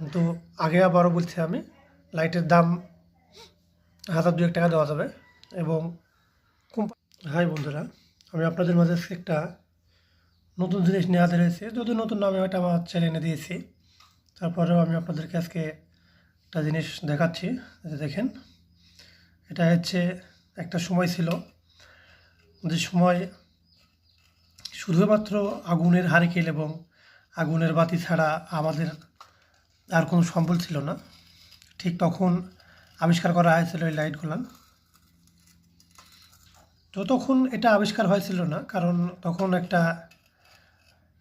কিন্তু আগে আবারও বলছি আমি, লাইটের দাম হাজার দুয়েক টাকা দেওয়া যাবে এবং হাই বন্ধুরা, আমি আপনাদের মাঝে একটা নতুন জিনিস নিয়ে হাতে রয়েছে যদি নতুন নামে হয়তো আমার চ্যানেলে দিয়েছি। তারপরেও আমি আপনাদেরকে আজকে একটা জিনিস দেখাচ্ছি দেখেন। এটা হচ্ছে একটা সময় ছিল, যে সময় শুধুমাত্র আগুনের হারিকেল এবং আগুনের বাতি ছাড়া আমাদের আর কোনো সম্বল ছিল না। ঠিক তখন আবিষ্কার করা হয়েছিল এই লাইটগুলো তো তখন এটা আবিষ্কার হয়েছিল না, কারণ তখন একটা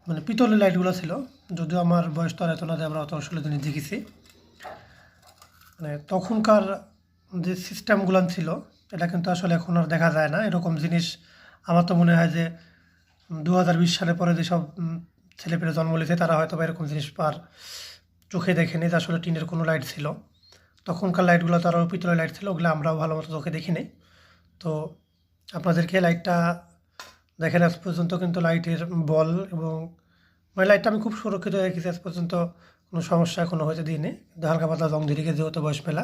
মানে পিতলের লাইটগুলো ছিল। যদিও আমার বয়স তো আর এত না যে আমরা অত আসলে জিনিস দেখেছি। মানে তখনকার যে সিস্টেমগুলো ছিল, এটা কিন্তু আসলে এখন আর দেখা যায় না। এরকম জিনিস আমার তো মনে হয় যে দু হাজার বিশ সালে পরে যেসব ছেলেপেলে জন্ম নিয়েছে তারা হয়তো বা এরকম জিনিস পার চোখে দেখেনি যে আসলে টিনের কোনো লাইট ছিল। তখনকার লাইটগুলো তো আরও পিতলের লাইট ছিল, ওগুলো আমরাও ভালো মতো চোখে দেখিনি। তো আপনাদেরকে লাইটটা দেখেন, আজ পর্যন্ত কিন্তু লাইটের বল এবং মানে লাইটটা আমি খুব সুরক্ষিত রেখেছি আজ পর্যন্ত কোনো সমস্যা এখনও হয়েছে দিইনি কিন্তু হালকা পাতলা রং ধরে যেহেতু বয়স মেলা,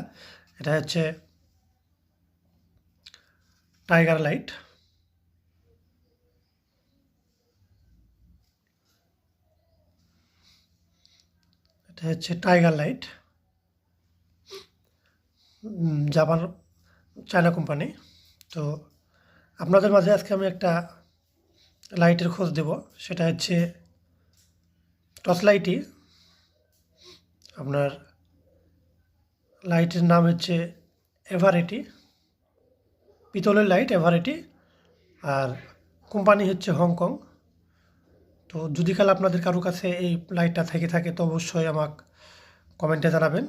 এটা হচ্ছে টাইগার লাইট হচ্ছে tiger light Japan China company তো আপনাদের মাঝে আজকে আমি একটা লাইটের খোঁজ দেব। সেটা হচ্ছে টর্চ লাইটই আপনার লাইটের নাম হচ্ছে এভারেটি পিতলের লাইট এভারেটি আর কোম্পানি হচ্ছে হংকং তো যদি কাল আপনাদের কারও কাছে এই লাইটটা থেকে থাকে, তো অবশ্যই আমাকে কমেন্টে জানাবেন।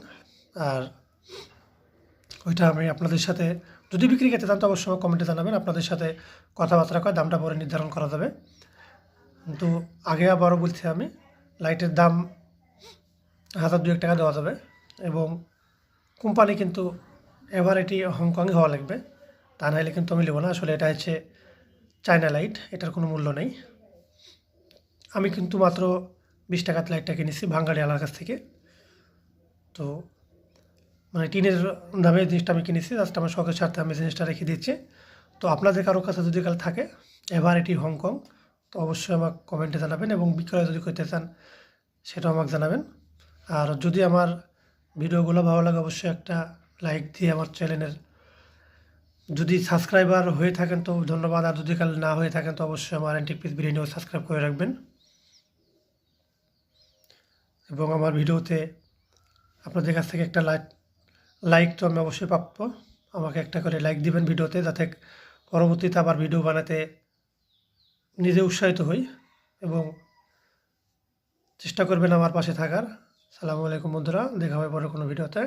আর ওইটা আমি আপনাদের সাথে, যদি বিক্রি করতে চান তো অবশ্যই আমাকে কমেন্টে জানাবেন। আপনাদের সাথে কথাবার্তা করে দামটা পরে নির্ধারণ করা যাবে। কিন্তু আগে আবারও বলছি আমি, লাইটের দাম হাজার দুয়েক টাকা দেওয়া যাবে এবং কোম্পানি কিন্তু এবার এটি হংকংয়ে হওয়া লাগবে। তা নাহলে কিন্তু আমি নেব না। আসলে এটা হচ্ছে চায়না লাইট, এটার কোনো মূল্য নেই। আমি কিন্তু মাত্র বিশ টাকার লাইটটা কিনেছি ভাঙ্গাড়ি আলার কাছ থেকে। তো মানে টিনের দামে জিনিসটা আমি কিনেছি জাস্ট আমার শখের স্বার্থে আমি জিনিসটা রেখে দিচ্ছি তো আপনাদের কারও কাছে যদি কাল থাকে, এবার এটি হংকং, তো অবশ্যই আমাকে কমেন্টে জানাবেন এবং বিক্রয় যদি করতে চান, সেটাও আমাকে জানাবেন। আর যদি আমার ভিডিওগুলো ভালো লাগে, অবশ্যই একটা লাইক দিয়ে আমার চ্যানেলের যদি সাবস্ক্রাইবার হয়ে থাকেন, তো ধন্যবাদ। আর যদি কাল না হয়ে থাকেন, তো অবশ্যই আমার অ্যান্টিক পিস বিরিয়ানিও সাবস্ক্রাইব করে রাখবেন। এবং আমার ভিডিওতে আপনাদের কাছ থেকে একটা লাইক লাইক তো আমি অবশ্যই প্রাপ্য আমাকে একটা করে লাইক দিবেন ভিডিওতে যাতে পরবর্তীতে আবার ভিডিও বানাতে নিজে উৎসাহিত হই এবং চেষ্টা করবেন আমার পাশে থাকার। সালামু আলাইকুম বন্ধুরা, দেখা হবে পরে কোনো ভিডিওতে।